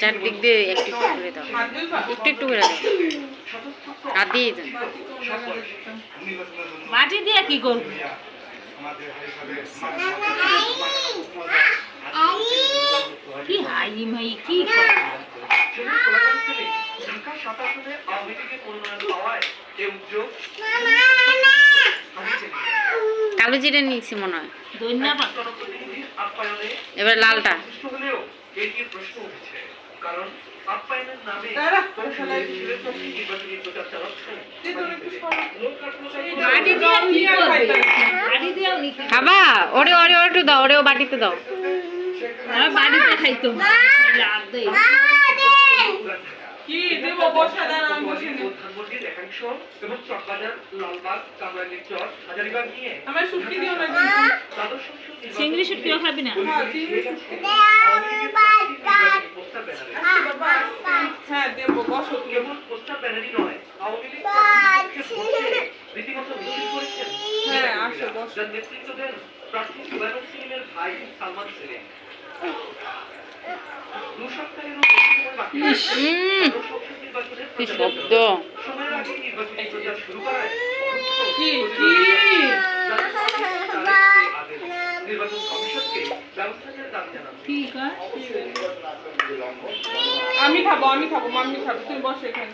চারদিক দিয়ে একটু একটু করে দাও। একটু একটু করে দাও। আর দিয়ে মাটি দিয়ে কি করব? কি হাই মাই, কি? কালো জিরে নিয়েছি মনে হয়। ধন্যবাদ। এবার লালটা। কারণ আপ্যায়নের নামে নির্বাচনী প্রচার চালাচ্ছেন মাটি দিয়ে কি করবে। মাটি দিয়েও নি খাবা ওরে ওরে ওরে একটু দাও ওরেও বাটিতে দাও। আমার বাড়িতে খাইতো। চিংড়ি শুটকিও খাবি না হ্যাঁ চিংড়ি শুটকি পোস্টার ব্যানারে দেবো বসো কেবল পোস্টার ব্যানারই নয় আওয়ামী লীগ রীতিমতো মিছিল করেছেন আসো বসো যার নেতৃত্ব দেন প্রার্থী জুবাইর সেলিমের ভাই সালমান সেলিম দু সপ্তাহেরও বেশি সময় বাকি কি শব্দ? আমি খাব আমি খাব মাম্মি খাব তুমি বসে এখানে।